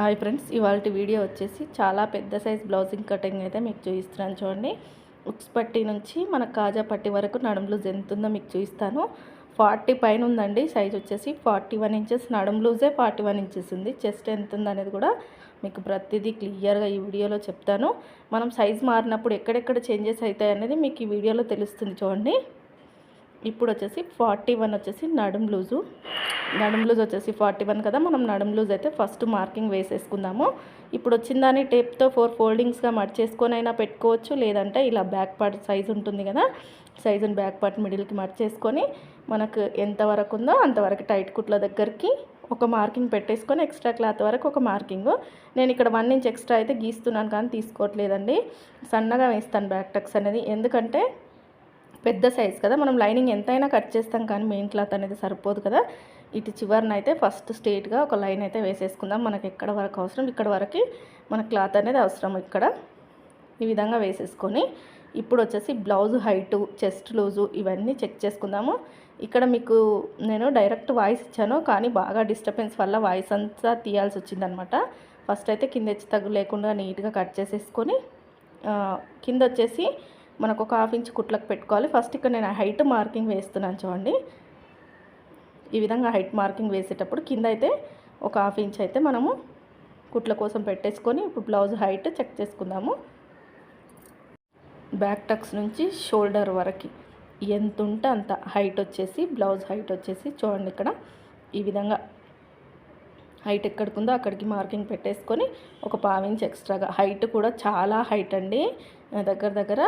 Hi friends ఇవాళ video వచ్చేసి చాలా పెద్ద సైజ్ బ్లౌజింగ్ కటింగ్ అయితే మీకు చూపిస్తున్నాను చూడండి. ఉక్స్ పట్టి నుంచి మన కాజా పట్టి వరకు నడుము లూజ్ ఎంత ఉందో మీకు చూపిస్తాను. ఫార్టీ పైన ఉందండి సైజ్ వచ్చేసి ఫార్టీ వన్ ఇంచెస్ నడుము లూజే ఫార్టీ వన్ ఇంచెస్ ఉంది. చెస్ట్ ఎంత ఉంది అనేది కూడా మీకు ప్రతిదీ క్లియర్గా ఈ వీడియోలో చెప్తాను. మనం సైజ్ మారినప్పుడు ఎక్కడెక్కడ చేంజెస్ అవుతాయి అనేది మీకు ఈ వీడియోలో తెలుస్తుంది చూడండి. ఇప్పుడు వచ్చేసి ఫార్టీ వన్ వచ్చేసి నడుం లూజు. నడుం లూజ్ వచ్చేసి ఫార్టీ వన్ కదా మనం నడుం లూజ్ అయితే ఫస్ట్ మార్కింగ్ వేసేసుకుందాము. ఇప్పుడు వచ్చిన దాన్ని టేప్తో ఫోర్ ఫోల్డింగ్స్గా మడిచేసుకొని అయినా పెట్టుకోవచ్చు లేదంటే ఇలా బ్యాక్ పార్ట్ సైజ్ ఉంటుంది కదా సైజుని బ్యాక్ పార్ట్ మిడిల్కి మడిచేసుకొని మనకు ఎంతవరకు ఉందో అంతవరకు టైట్ కుట్ల దగ్గరికి ఒక మార్కింగ్ పెట్టేసుకొని ఎక్స్ట్రా క్లాత్ వరకు ఒక మార్కింగ్. నేను ఇక్కడ వన్ ఇంచ్ ఎక్స్ట్రా అయితే గీస్తున్నాను కానీ తీసుకోవట్లేదండి. సన్నగా వేస్తాను బ్యాక్ టక్స్ అనేది. ఎందుకంటే పెద్ద సైజ్ కదా మనం లైనింగ్ ఎంతైనా కట్ చేస్తాం కానీ మెయిన్ క్లాత్ అనేది సరిపోదు కదా. ఇటు చివరిన అయితే ఫస్ట్ స్ట్రేట్గా ఒక లైన్ అయితే వేసేసుకుందాం. మనకి ఎక్కడ వరకు అవసరం? ఇక్కడ వరకు మన క్లాత్ అనేది అవసరం ఇక్కడ. ఈ విధంగా వేసేసుకొని ఇప్పుడు వచ్చేసి బ్లౌజ్ హైటు చెస్ట్ లూజు ఇవన్నీ చెక్ చేసుకుందాము. ఇక్కడ మీకు నేను డైరెక్ట్ వాయిస్ ఇచ్చాను కానీ బాగా డిస్టర్బెన్స్ వల్ల వాయిస్ అంతా తీయాల్సి వచ్చిందనమాట. ఫస్ట్ అయితే కింద హెచ్చు తగ్గు లేకుండా నీట్గా కట్ చేసేసుకొని కింద వచ్చేసి మనకు ఒక హాఫ్ ఇంచ్ కుట్లకు పెట్టుకోవాలి. ఫస్ట్ ఇక్కడ నేను హైట్ మార్కింగ్ వేస్తున్నాను చూడండి. ఈ విధంగా హైట్ మార్కింగ్ వేసేటప్పుడు కింద అయితే ఒక హాఫ్ ఇంచ్ అయితే మనము కుట్ల కోసం పెట్టేసుకొని ఇప్పుడు బ్లౌజ్ హైట్ చెక్ చేసుకుందాము. బ్యాక్ టక్స్ నుంచి షోల్డర్ వరకు ఎంత ఉంటే అంత హైట్ వచ్చేసి బ్లౌజ్ హైట్ వచ్చేసి చూడండి ఇక్కడ. ఈ విధంగా హైట్ ఎక్కడికి ఉందో అక్కడికి మార్కింగ్ పెట్టేసుకొని ఒక పావించ్ ఎక్స్ట్రాగా. హైట్ కూడా చాలా హైట్ అండి. దగ్గర దగ్గర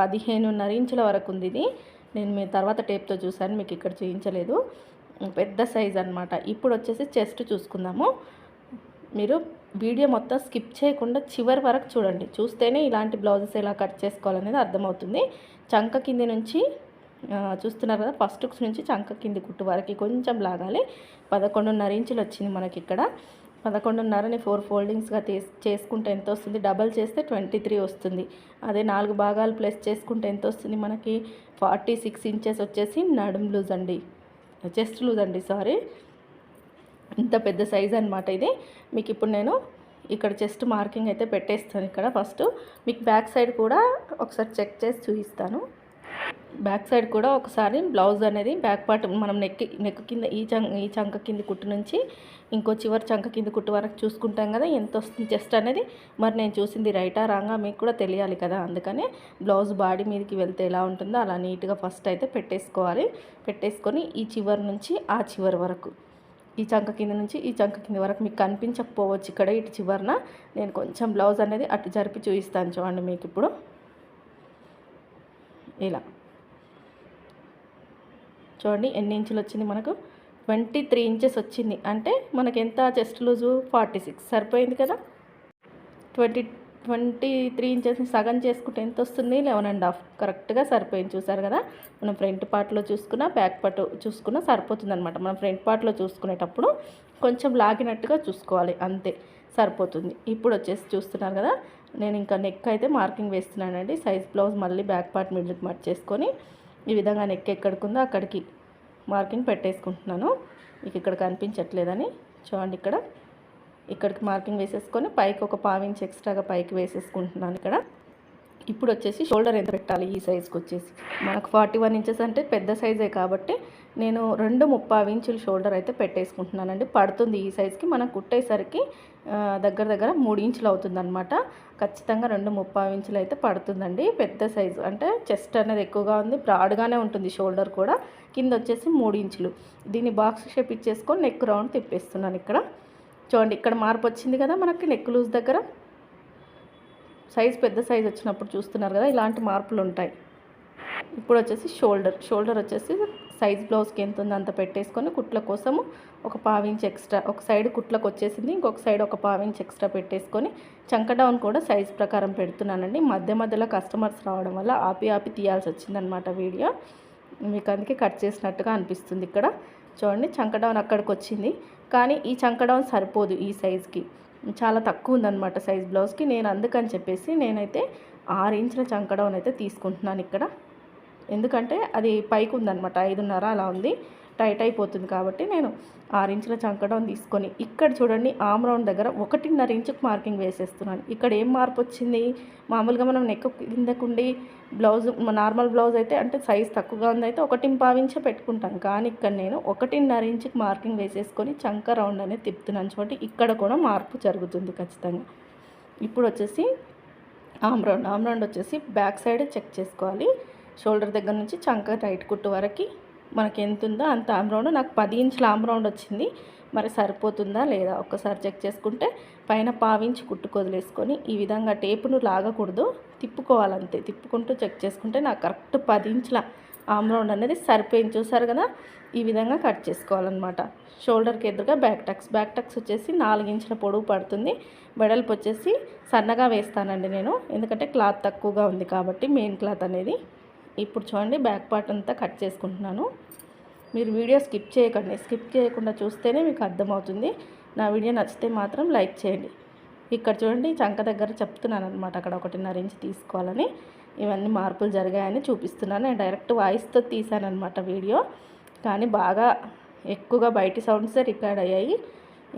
పదిహేనున్నర ఇంచుల వరకు ఉంది ఇది. నేను మీ తర్వాత టేప్తో చూశాను మీకు ఇక్కడ చూపించలేదు పెద్ద సైజ్ అనమాట ఇప్పుడు వచ్చేసి చెస్ట్ చూసుకుందాము. మీరు వీడియో మొత్తం స్కిప్ చేయకుండా చివరి వరకు చూడండి. చూస్తేనే ఇలాంటి బ్లౌజెస్ ఎలా కట్ చేసుకోవాలనేది అర్థమవుతుంది. చంక కింది నుంచి చూస్తున్నారు కదా ఫస్ట్ నుంచి చంక కింది కుట్టు వరకు కొంచెం లాగాలి. పదకొండున్నర ఇంచులు వచ్చింది మనకి ఇక్కడ. పదకొండున్నరని ఫోర్ ఫోల్డింగ్స్గా చేసుకుంటే ఎంత వస్తుంది? డబల్ చేస్తే ట్వంటీ త్రీ వస్తుంది. అదే నాలుగు భాగాలు ప్లస్ చేసుకుంటే ఎంత వస్తుంది మనకి? ఫార్టీ సిక్స్ ఇంచెస్ వచ్చేసి నడుం లూజ్ అండి. చెస్ట్ లూజ్ అండి సారీ ఇంత పెద్ద సైజ్ అనమాట ఇది. మీకు ఇప్పుడు నేను ఇక్కడ చెస్ట్ మార్కింగ్ అయితే పెట్టేస్తాను ఇక్కడ ఫస్ట్ మీకు బ్యాక్ సైడ్ కూడా ఒకసారి చెక్ చేసి చూపిస్తాను. బ్యాక్ సైడ్ కూడా ఒకసారి బ్లౌజ్ అనేది బ్యాక్ పార్ట్ మనం నెక్ నెక్ కింద ఈ చంక ఈ చంక కింద కుట్టు నుంచి ఇంకో చివరి చంక కింద కుట్టు వరకు చూసుకుంటాం కదా ఎంత వస్తుంది చెస్ట్ అనేది మరి నేను చూసింది రైటా రాంగా మీకు కూడా తెలియాలి కదా అందుకనే బ్లౌజ్ బాడీ మీదకి వెళ్తే ఎలా ఉంటుందో అలా నీట్గా ఫస్ట్ అయితే పెట్టేసుకోవాలి. పెట్టేసుకొని ఈ చివరి నుంచి ఆ చివరి వరకు ఈ చంక కింద నుంచి ఈ చంక కింద వరకు మీకు కనిపించకపోవచ్చు ఇక్కడ ఇటు చివరిన. నేను కొంచెం బ్లౌజ్ అనేది అటు జరిపి చూపిస్తాను చూడండి మీకు ఇప్పుడు. ఇలా. చూడండి ఎన్ని ఇంచులు వచ్చింది మనకు? ట్వంటీ త్రీ ఇంచెస్ వచ్చింది. అంటే మనకి ఎంత చెస్ట్ లూజు? Forty six. సరిపోయింది కదా? ట్వంటీ ట్వంటీ త్రీ ఇంచెస్ని సగం చేసుకుంటే ఎంత వస్తుంది? Eleven and half. కరెక్ట్గా సరిపోయింది. చూసారు కదా? మనం ఫ్రంట్ పార్ట్లో చూసుకున్న బ్యాక్ పార్ట్ చూసుకున్నా సరిపోతుంది అనమాట మనం ఫ్రంట్ పార్ట్లో చూసుకునేటప్పుడు కొంచెం లాగినట్టుగా చూసుకోవాలి. అంతే. సరిపోతుంది. ఇప్పుడు వచ్చేసి చూస్తున్నారు కదా? నేను ఇంకా నెక్ అయితే మార్కింగ్ వేస్తున్నానండి. సైజ్ బ్లౌజ్ మళ్ళీ బ్యాక్ పార్ట్ మిడిల్కి మర్చేసుకొని ఈ విధంగా నెక్ ఎక్కడికి అక్కడికి మార్కింగ్ పెట్టేసుకుంటున్నాను. మీకు ఇక్కడ కనిపించట్లేదని. చూడండి ఇక్కడ. ఇక్కడికి మార్కింగ్ వేసేసుకొని పైకి ఒక పావించి ఎక్స్ట్రాగా పైకి వేసేసుకుంటున్నాను ఇక్కడ. ఇప్పుడు వచ్చేసి షోల్డర్ ఎంత పెట్టాలి ఈ సైజ్కి వచ్చేసి? మనకు ఫార్టీ వన్ ఇంచెస్ అంటే పెద్ద సైజే కాబట్టి నేను రెండు ముప్పై ఇంచులు షోల్డర్ అయితే పెట్టేసుకుంటున్నానండి. పడుతుంది ఈ సైజ్కి. మనం కుట్టేసరికి దగ్గర దగ్గర మూడు ఇంచులు అవుతుందన్నమాట. ఖచ్చితంగా రెండు ముప్పై ఇంచులు అయితే పడుతుందండి. పెద్ద సైజు. అంటే చెస్ట్ అనేది ఎక్కువగా ఉంది. బ్రాడ్గానే ఉంటుంది షోల్డర్ కూడా. కింద వచ్చేసి మూడు ఇంచులు. దీన్ని బాక్స్ షేప్ ఇచ్చేసుకొని నెక్ రౌండ్ తిప్పేస్తున్నాను ఇక్కడ. చూడండి ఇక్కడ మార్పు వచ్చింది కదా మనకి నెక్ లూజ్ దగ్గర. సైజ్ పెద్ద సైజ్ వచ్చినప్పుడు చూస్తున్నారు కదా ఇలాంటి మార్పులు ఉంటాయి. ఇప్పుడు వచ్చేసి షోల్డర్. షోల్డర్ వచ్చేసి సైజ్ బ్లౌజ్కి ఎంత ఉందో అంత పెట్టేసుకొని కుట్ల కోసము ఒక పావించ్ ఎక్స్ట్రా ఒక సైడ్ కుట్లకు వచ్చేసింది ఇంకొక సైడ్ ఒక పావించ్ ఎక్స్ట్రా పెట్టేసుకొని చంక డౌన్ కూడా సైజ్ ప్రకారం పెడుతున్నానండి. మధ్య మధ్యలో కస్టమర్స్ రావడం వల్ల ఆపి ఆపి తీయాల్సి వచ్చిందనమాట వీడియో. మీకు అందుకే కట్ చేసినట్టుగా అనిపిస్తుంది ఇక్కడ. చూడండి చంక డౌన్ అక్కడికి వచ్చింది. కానీ ఈ చంక డౌన్ సరిపోదు ఈ సైజ్కి. చాలా తక్కువ ఉందన్నమాట సైజ్ బ్లౌజ్కి. నేను అందుకని చెప్పేసి నేనైతే ఆరు ఇంచుల చంక డౌన్ అయితే తీసుకుంటున్నాను ఇక్కడ. ఎందుకంటే అది పైకి ఉందన్నమాట ఐదున్నర అలా ఉంది టైట్ అయిపోతుంది కాబట్టి నేను ఆరు ఇంచుల చంకడం తీసుకొని ఇక్కడ చూడండి ఆమ్ రౌండ్ దగ్గర ఒకటిన్నర ఇంచుకు మార్కింగ్ వేసేస్తున్నాను. ఇక్కడ ఏం మార్పు వచ్చింది? మామూలుగా మనం నెక్ కిందకుండి బ్లౌజ్ నార్మల్ బ్లౌజ్ అయితే అంటే సైజ్ తక్కువగా ఉందైతే ఒకటి పావించే పెట్టుకుంటాను. కానీ ఇక్కడ నేను ఒకటిన్నర ఇంచుకు మార్కింగ్ వేసేసుకొని చంక రౌండ్ అనేది తిప్పుతున్నాను చూడండి. ఇక్కడ కూడా మార్పు జరుగుతుంది ఖచ్చితంగా. ఇప్పుడు వచ్చేసి ఆమ్ రౌండ్ ఆమ్ రౌండ్ వచ్చేసి బ్యాక్ సైడ్ చెక్ చేసుకోవాలి. షోల్డర్ దగ్గర నుంచి చంక టైట్ కుట్టు వరకు మనకి ఎంత ఉందో అంత ఆమ్ రౌండ్. నాకు పది ఇంచుల ఆమ్ రౌండ్ వచ్చింది. మరి సరిపోతుందా లేదా ఒక్కసారి చెక్ చేసుకుంటే పైన పావించి కుట్టు కొదిలేసుకొని ఈ విధంగా టేపును లాగకూడదు. తిప్పుకోవాలంతే. తిప్పుకుంటూ చెక్ చేసుకుంటే నాకు కరెక్ట్ పది ఇంచుల ఆమ్ రౌండ్ అనేది సరిపోయింది. చూసారు కదా? ఈ విధంగా కట్ చేసుకోవాలన్నమాట. షోల్డర్కి ఎదురుగా బ్యాక్ టక్స్. బ్యాక్ టక్స్ వచ్చేసి నాలుగు ఇంచుల పొడవు పడుతుంది. వెడల్పు వచ్చేసి సన్నగా వేస్తానండి నేను. ఎందుకంటే క్లాత్ తక్కువగా ఉంది కాబట్టి మెయిన్ క్లాత్ అనేది. ఇప్పుడు చూడండి బ్యాక్ పార్ట్ అంతా కట్ చేసుకుంటున్నాను. మీరు వీడియో స్కిప్ చేయకండి. స్కిప్ చేయకుండా చూస్తేనే మీకు అర్థమవుతుంది. నా వీడియో నచ్చితే మాత్రం లైక్ చేయండి. ఇక్కడ చూడండి చంక దగ్గర చెప్తున్నాను అనమాట అక్కడ ఒకటిన్నర ఇంచ్ తీసుకోవాలని. ఇవన్నీ మార్పులు జరిగాయని చూపిస్తున్నాను. నేను డైరెక్ట్ వాయిస్తో అనమాట వీడియో కానీ బాగా ఎక్కువగా బయటి సౌండ్సే రికార్డ్ అయ్యాయి.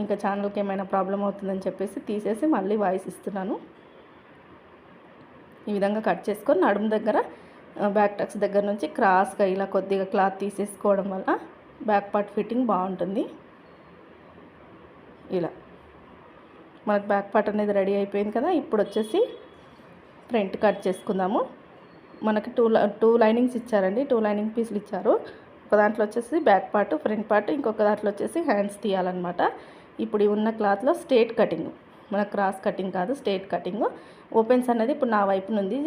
ఇంకా ఛానల్కి ఏమైనా ప్రాబ్లం అవుతుందని చెప్పేసి తీసేసి మళ్ళీ వాయిస్ ఇస్తున్నాను. ఈ విధంగా కట్ చేసుకొని నడుము దగ్గర బ్యాక్ టక్స్ దగ్గర నుంచి క్రాస్గా ఇలా కొద్దిగా క్లాత్ తీసేసుకోవడం వల్ల బ్యాక్ పార్ట్ ఫిట్టింగ్ బాగుంటుంది. ఇలా. మనకు బ్యాక్ పార్ట్ అనేది రెడీ అయిపోయింది కదా ఇప్పుడు వచ్చేసి ఫ్రంట్ కట్ చేసుకుందాము. మనకి టూ టూ లైనింగ్స్ ఇచ్చారండి టూ లైనింగ్ పీసులు ఇచ్చారు. ఒక దాంట్లో వచ్చేసి బ్యాక్ పార్ట్ ఫ్రంట్ పార్ట్ ఇంకొక దాంట్లో వచ్చేసి హ్యాండ్స్ తీయాలన్నమాట. ఇప్పుడు ఉన్న క్లాత్లో స్ట్రేట్ కటింగ్ మన క్రాస్ కటింగ్ కాదు స్ట్రేట్ కటింగ్. ఓపెన్స్ అనేది ఇప్పుడు నా వైపు నుండి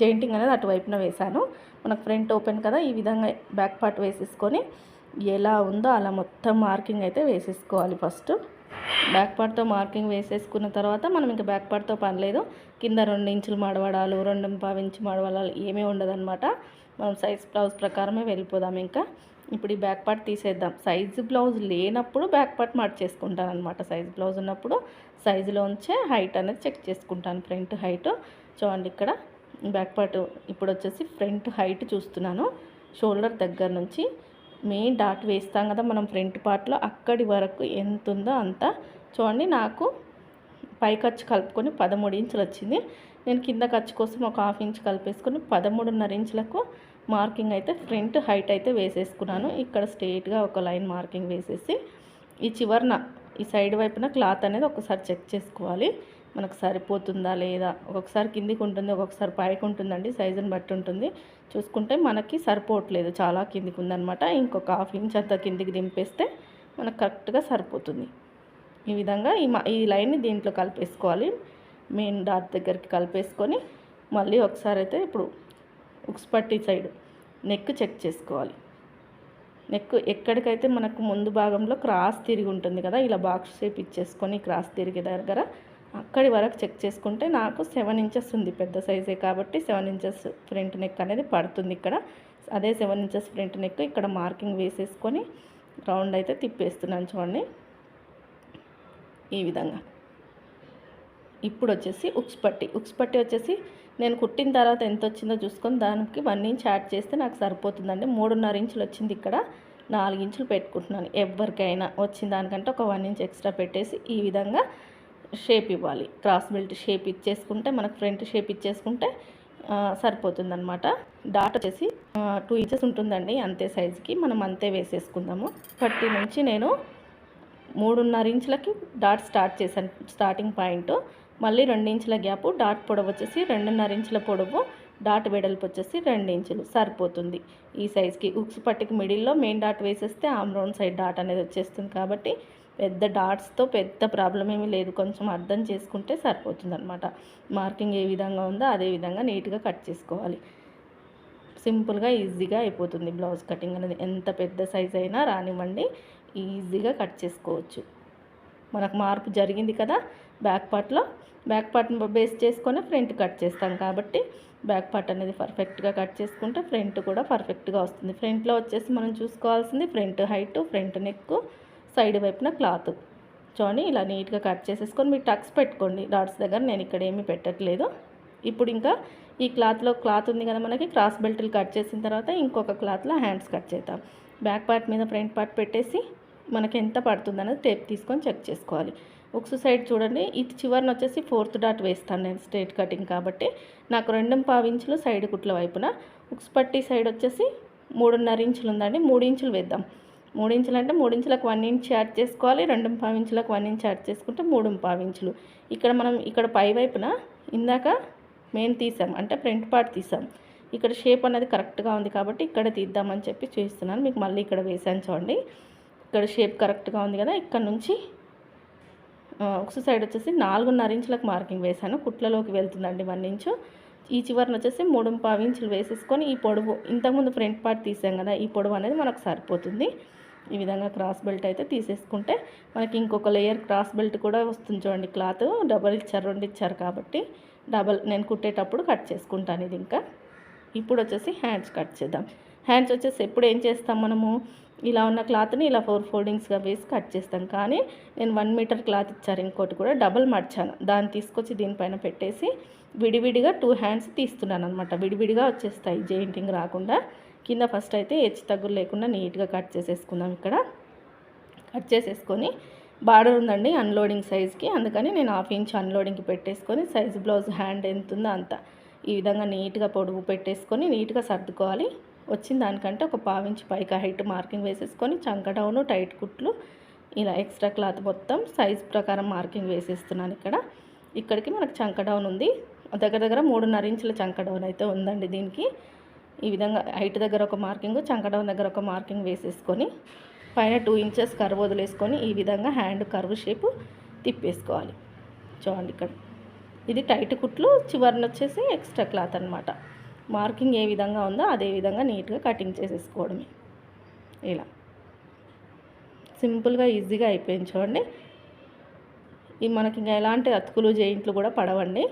జెయింటింగ్ అనేది అటువైపున వేశాను. మనకు ఫ్రంట్ ఓపెన్ కదా ఈ విధంగా బ్యాక్ పార్ట్ వేసేసుకొని ఎలా ఉందో అలా మొత్తం మార్కింగ్ అయితే వేసేసుకోవాలి ఫస్ట్. బ్యాక్ పార్ట్తో మార్కింగ్ వేసేసుకున్న తర్వాత మనం ఇంకా బ్యాక్ పార్ట్తో పని లేదు. కింద రెండు ఇంచులు మడవడాలు రెండు పావు ఇంచు మడవడాలు ఏమీ ఉండదన్నమాట. మనం సైజ్ బ్లౌజ్ ప్రకారమే వెళ్ళిపోదాం ఇంకా. ఇప్పుడు ఈ బ్యాక్ పార్ట్ తీసేద్దాం. సైజు బ్లౌజ్ లేనప్పుడు బ్యాక్ పార్ట్ మార్ట్ చేసుకుంటాను అనమాట సైజ్ బ్లౌజ్ ఉన్నప్పుడు సైజులోంచే హైట్ అనేది చెక్ చేసుకుంటాను. ఫ్రంట్ హైట్ చూడండి ఇక్కడ. బ్యాక్ పార్ట్ ఇప్పుడు వచ్చేసి ఫ్రంట్ హైట్ చూస్తున్నాను. షోల్డర్ దగ్గర నుంచి మెయిన్ డాట్ వేస్తాం కదా మనం ఫ్రంట్ పార్ట్లో. అక్కడి వరకు ఎంత ఉందో అంత. చూడండి నాకు పై ఖర్చు కలుపుకొని పదమూడు ఇంచులు వచ్చింది. నేను కింద ఖర్చు కోసం ఒక హాఫ్ ఇంచ్ కలిపేసుకొని పదమూడున్నర ఇంచులకు మార్కింగ్ అయితే ఫ్రంట్ హైట్ అయితే వేసేసుకున్నాను. ఇక్కడ స్ట్రేట్గా ఒక లైన్ మార్కింగ్ వేసేసి ఈ చివరన ఈ సైడ్ వైపున క్లాత్ అనేది ఒకసారి చెక్ చేసుకోవాలి. మనకు సరిపోతుందా లేదా? ఒక్కొక్కసారి కిందికి ఉంటుంది ఒక్కొక్కసారి పైకి ఉంటుందండి. సైజుని బట్టి ఉంటుంది. చూసుకుంటే మనకి సరిపోవట్లేదు. చాలా కిందికి ఉందనమాట ఇంకొక హాఫ్ ఇంచ్ అంత కిందికి దింపేస్తే మనకు కరెక్ట్గా సరిపోతుంది. ఈ విధంగా ఈ ఈ లైన్ని దీంట్లో కలిపేసుకోవాలి. మెయిన్ డాట్ దగ్గరికి కలిపేసుకొని మళ్ళీ ఒకసారి అయితే ఇప్పుడు ఉక్స్ పట్టి సైడ్ నెక్ చెక్ చేసుకోవాలి. నెక్ ఎక్కడికైతే మనకు ముందు భాగంలో క్రాస్ తిరిగి ఉంటుంది కదా ఇలా బాక్స్ షేప్ ఇచ్చేసుకొని క్రాస్ తిరిగే దగ్గర అక్కడి వరకు చెక్ చేసుకుంటే నాకు సెవెన్ ఇంచెస్ ఉంది పెద్ద సైజే కాబట్టి సెవెన్ ఇంచెస్ ఫ్రంట్ నెక్ అనేది పడుతుంది ఇక్కడ. అదే సెవెన్ ఇంచెస్ ఫ్రంట్ నెక్ ఇక్కడ మార్కింగ్ వేసేసుకొని రౌండ్ అయితే తిప్పేస్తున్నాను చూడండి. ఈ విధంగా. ఇప్పుడు వచ్చేసి ఉక్స్ పట్టి. ఉక్స్ పట్టి వచ్చేసి నేను కుట్టిన తర్వాత ఎంత వచ్చిందో చూసుకొని దానికి వన్ ఇంచ్ యాడ్ చేస్తే నాకు సరిపోతుందండి. మూడున్నర ఇంచులు వచ్చింది ఇక్కడ. నాలుగు ఇంచులు పెట్టుకుంటున్నాను. ఎవరికైనా వచ్చిన దానికంటే ఒక వన్ ఇంచ్ ఎక్స్ట్రా పెట్టేసి ఈ విధంగా షేప్ ఇవ్వాలి. క్రాస్ బెల్ట్ షేప్ ఇచ్చేసుకుంటే మనకు ఫ్రంట్ షేప్ ఇచ్చేసుకుంటే సరిపోతుంది అనమాట డాట్ వచ్చేసి టూ ఇంచెస్ ఉంటుందండి అంతే సైజుకి మనం అంతే వేసేసుకుందాము. పట్టి నుంచి నేను మూడున్నర ఇంచులకి డాట్ స్టార్ట్ చేశాను. స్టార్టింగ్ పాయింట్ మళ్ళీ రెండు ఇంచుల గ్యాప్ డాట్ పొడవు వచ్చేసి రెండున్నర ఇంచుల పొడవు డాట్ వెడల్పు వచ్చేసి రెండు ఇంచులు సరిపోతుంది. ఈ సైజ్కి ఉక్స్ పట్టికి మిడిల్లో మెయిన్ డాట్ వేసేస్తే ఆమ్ రౌండ్ సైడ్ డాట్ అనేది వచ్చేస్తుంది కాబట్టి పెద్ద డాట్స్తో పెద్ద ప్రాబ్లం ఏమీ లేదు. కొంచెం అర్థం చేసుకుంటే సరిపోతుంది అనమాట మార్కింగ్ ఏ విధంగా ఉందో అదే విధంగా నీట్గా కట్ చేసుకోవాలి. సింపుల్గా ఈజీగా అయిపోతుంది బ్లౌజ్ కటింగ్ అనేది. ఎంత పెద్ద సైజ్ అయినా రానివ్వండి. ఈజీగా కట్ చేసుకోవచ్చు. మనకు మార్పు జరిగింది కదా బ్యాక్ పార్ట్లో. బ్యాక్ పార్ట్ని బేస్ చేసుకొని ఫ్రంట్ కట్ చేస్తాం కాబట్టి బ్యాక్ పార్ట్ అనేది పర్ఫెక్ట్గా కట్ చేసుకుంటే ఫ్రంట్ కూడా పర్ఫెక్ట్గా వస్తుంది. ఫ్రంట్లో వచ్చేసి మనం చూసుకోవాల్సింది front height front neck side వైపున క్లాత్. చూడండి ఇలా నీట్గా కట్ చేసేసుకొని మీరు టక్స్ పెట్టుకోండి. డాట్స్ దగ్గర నేను ఇక్కడ ఏమీ పెట్టట్లేదు. ఇప్పుడు ఇంకా ఈ క్లాత్లో క్లాత్ ఉంది కదా మనకి క్రాస్ బెల్ట్లు కట్ చేసిన తర్వాత ఇంకొక క్లాత్లో హ్యాండ్స్ కట్ చేద్దాం. బ్యాక్ పార్ట్ మీద ఫ్రంట్ పార్ట్ పెట్టేసి మనకి ఎంత పడుతుంది అనేది టేప్ తీసుకొని చెక్ చేసుకోవాలి. ఉక్స్ సైడ్ చూడండి ఇటు చివరిని వచ్చేసి ఫోర్త్ డాట్ వేస్తాను నేను స్ట్రేట్ కటింగ్ కాబట్టి. నాకు రెండు పావు ఇంచులు సైడ్ కుట్ల వైపున. ఉక్స్ పట్టి సైడ్ వచ్చేసి మూడున్నర ఇంచులు ఉందండి మూడు ఇంచులు వేద్దాం. మూడు ఇంచులు అంటే మూడు ఇంచులకు వన్ ఇంచ్ యాడ్ చేసుకోవాలి రెండు పావు ఇంచులకు వన్ ఇంచ్ యాడ్ చేసుకుంటే మూడు పావు ఇంచులు ఇక్కడ మనం ఇక్కడ పై వైపున ఇందాక మెయిన్ తీసాం అంటే ఫ్రంట్ పార్ట్ తీసాం. ఇక్కడ షేప్ అనేది కరెక్ట్గా ఉంది కాబట్టి ఇక్కడ తీద్దామని చెప్పి చూస్తున్నాను. మీకు మళ్ళీ ఇక్కడ వేసాను చూడండి. ఇక్కడ షేప్ కరెక్ట్గా ఉంది కదా ఇక్కడ నుంచి ఒక సైడ్ వచ్చేసి నాలుగున్నర ఇంచులకు మార్కింగ్ వేసాను కుట్లలోకి వెళ్తుందండి వన్ ఇంచు. ఈ చివరిని వచ్చేసి మూడు పావు ఇంచులు వేసేసుకొని ఈ పొడవు ఇంతకుముందు ఫ్రంట్ పార్ట్ తీసాం కదా ఈ పొడవు అనేది మనకు సరిపోతుంది. ఈ విధంగా క్రాస్ బెల్ట్ అయితే తీసేసుకుంటే మనకి ఇంకొక లేయర్ క్రాస్ బెల్ట్ కూడా వస్తుంది చూడండి క్లాత్. డబల్ ఇచ్చారు రెండు ఇచ్చారు కాబట్టి డబల్ నేను కుట్టేటప్పుడు కట్ చేసుకుంటాను ఇది ఇంకా. ఇప్పుడు వచ్చేసి హ్యాండ్స్ కట్ చేద్దాం. హ్యాండ్స్ వచ్చేసి ఎప్పుడు ఏం చేస్తాం మనము? ఇలా ఉన్న క్లాత్ని ఇలా ఫోర్ ఫోల్డింగ్స్గా వేసి కట్ చేస్తాం. కానీ నేను వన్ మీటర్ క్లాత్ ఇచ్చారు ఇంకోటి కూడా డబల్ మర్చాను దాన్ని తీసుకొచ్చి దీనిపైన పెట్టేసి విడివిడిగా టూ హ్యాండ్స్ తీస్తున్నాను అనమాట విడివిడిగా వచ్చేస్తాయి జెయింటింగ్ రాకుండా. కింద ఫస్ట్ అయితే హెచ్చు తగ్గులు లేకుండా నీట్గా కట్ చేసేసుకుందాం ఇక్కడ. కట్ చేసేసుకొని బార్డర్ ఉందండి అన్లోడింగ్ సైజ్కి అందుకని నేను హాఫ్ ఇంచ్ అన్లోడింగ్కి పెట్టేసుకొని సైజ్ బ్లౌజ్ హ్యాండ్ ఎంత ఉందో అంత ఈ విధంగా నీట్గా పొడుగు పెట్టేసుకొని నీట్గా సర్దుకోవాలి. వచ్చిన దానికంటే ఒక పావించి పైకి హైట్ మార్కింగ్ వేసేసుకొని చంక డౌను టైట్ కుట్లు ఇలా ఎక్స్ట్రా క్లాత్ మొత్తం సైజ్ ప్రకారం మార్కింగ్ వేసేస్తున్నాను ఇక్కడ. ఇక్కడికి మనకు చంక డౌన్ ఉంది. దగ్గర దగ్గర మూడున్నర ఇంచుల చంక డౌన్ అయితే ఉందండి దీనికి. ఈ విధంగా హైట్ దగ్గర ఒక మార్కింగ్ చంక దగ్గర ఒక మార్కింగ్ వేసేసుకొని పైన టూ ఇంచెస్ కర్వ్ వదిలేసుకొని ఈ విధంగా హ్యాండ్ కర్వ్ షేపు తిప్పేసుకోవాలి. చూడండి ఇక్కడ. ఇది టైట్ కుట్లు చివరిని వచ్చేసి ఎక్స్ట్రా క్లాత్ అనమాట మార్కింగ్ ఏ విధంగా ఉందో అదే విధంగా నీట్గా కటింగ్ చేసేసుకోవడమే. ఇలా. సింపుల్గా ఈజీగా అయిపోయింది చూడండి. ఈ మనకి ఇంకా ఎలాంటి అతుకులు జెయింట్లు కూడా పడవండి.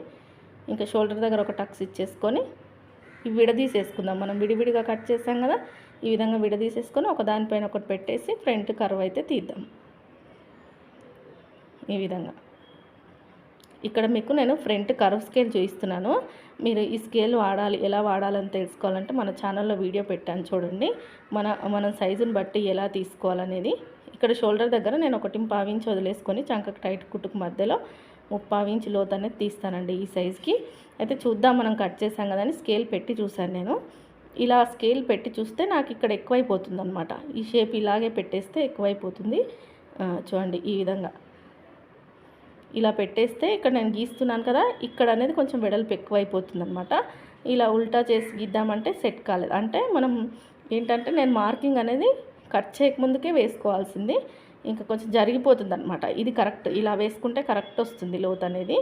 ఇంకా షోల్డర్ దగ్గర ఒక టక్స్ ఇచ్చేసుకొని ఇవి విడదీసేసుకుందాం మనం విడివిడిగా కట్ చేసాం కదా ఈ విధంగా విడదీసేసుకొని ఒక దానిపైన ఒకటి పెట్టేసి ఫ్రంట్ కర్వ్ అయితే తీద్దాం. ఈ విధంగా. ఇక్కడ మీకు నేను ఫ్రంట్ కర్వ్ స్కేల్ చూపిస్తున్నాను. మీరు ఈ స్కేల్ వాడాలి ఎలా వాడాలని తెలుసుకోవాలంటే మన ఛానల్లో వీడియో పెట్టాను చూడండి. మన మన సైజుని బట్టి ఎలా తీసుకోవాలనేది. ఇక్కడ షోల్డర్ దగ్గర నేను ఒకటి పావించి వదిలేసుకొని చంకకు టైట్ కుట్టుకు మధ్యలో ముప్పై ఇంచు లోతు అనేది తీస్తానండి ఈ సైజ్కి. అయితే చూద్దాం మనం కట్ చేసాం కదని స్కేల్ పెట్టి చూశాను నేను. ఇలా స్కేల్ పెట్టి చూస్తే నాకు ఇక్కడ ఎక్కువైపోతుంది అనమాట ఈ షేప్ ఇలాగే పెట్టేస్తే ఎక్కువైపోతుంది. చూడండి ఈ విధంగా. ఇలా పెట్టేస్తే ఇక్కడ నేను గీస్తున్నాను కదా ఇక్కడ అనేది కొంచెం వెడల్పు ఎక్కువైపోతుంది అనమాట ఇలా ఉల్టా చేసి గీద్దామంటే సెట్ కాలేదు. అంటే మనం ఏంటంటే నేను మార్కింగ్ అనేది కట్ చేయకముందుకే వేసుకోవాల్సింది. ఇంకా కొంచెం జరిగిపోతుంది అనమాట ఇది కరెక్ట్. ఇలా వేసుకుంటే కరెక్ట్ వస్తుంది లోత్ అనేది.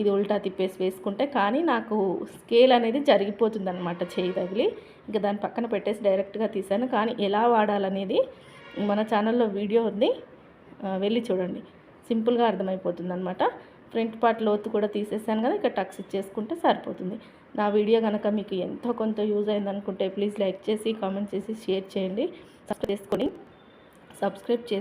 ఇది ఉల్టా తిప్పేసి వేసుకుంటే కానీ నాకు స్కేల్ అనేది జరిగిపోతుంది అనమాట చేయి తగిలి. ఇంకా దాని పక్కన పెట్టేసి డైరెక్ట్గా తీసాను. కానీ ఎలా వాడాలనేది మన ఛానల్లో వీడియో ఉంది. వెళ్ళి చూడండి. సింపుల్గా అర్థమైపోతుంది అనమాట ఫ్రంట్ పార్ట్ లోతు కూడా తీసేసాను కదా ఇక టక్స్ ఇచ్చేసుకుంటే సరిపోతుంది. నా వీడియో కనుక మీకు ఎంతో కొంత యూజ్ అయిందనుకుంటే ప్లీజ్ లైక్ చేసి కామెంట్ చేసి షేర్ చేయండి. సబ్స్క్రైబ్ చేసుకొని సబ్స్క్రైబ్ చేసి